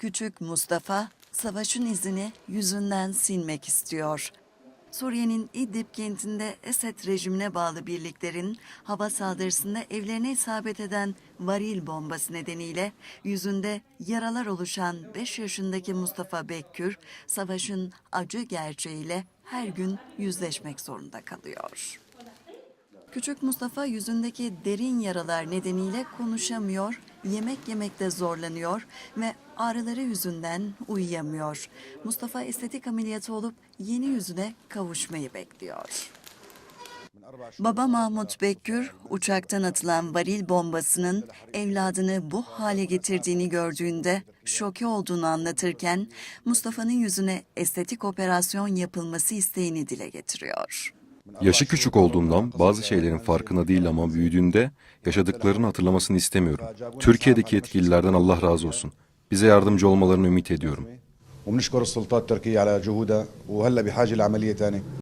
Küçük Mustafa savaşın izini yüzünden silmek istiyor. Suriye'nin İdlib kentinde Esed rejimine bağlı birliklerin hava saldırısında evlerine isabet eden varil bombası nedeniyle yüzünde yaralar oluşan 5 yaşındaki Mustafa Bekkür, savaşın acı gerçeğiyle her gün yüzleşmek zorunda kalıyor. Küçük Mustafa yüzündeki derin yaralar nedeniyle konuşamıyor, yemek yemekte zorlanıyor ve ağrıları yüzünden uyuyamıyor. Mustafa estetik ameliyatı olup yeni yüzüne kavuşmayı bekliyor. Baba Mahmut Bekgür, uçaktan atılan varil bombasının evladını bu hale getirdiğini gördüğünde şoke olduğunu anlatırken Mustafa'nın yüzüne estetik operasyon yapılması isteğini dile getiriyor. Yaşı küçük olduğundan bazı şeylerin farkında değil ama büyüdüğünde yaşadıklarını hatırlamasını istemiyorum. Türkiye'deki yetkililerden Allah razı olsun. Bize yardımcı olmalarını ümit ediyorum. وبنشكر السلطات التركية على جهودها وهلا بحاجة لعملية ثانية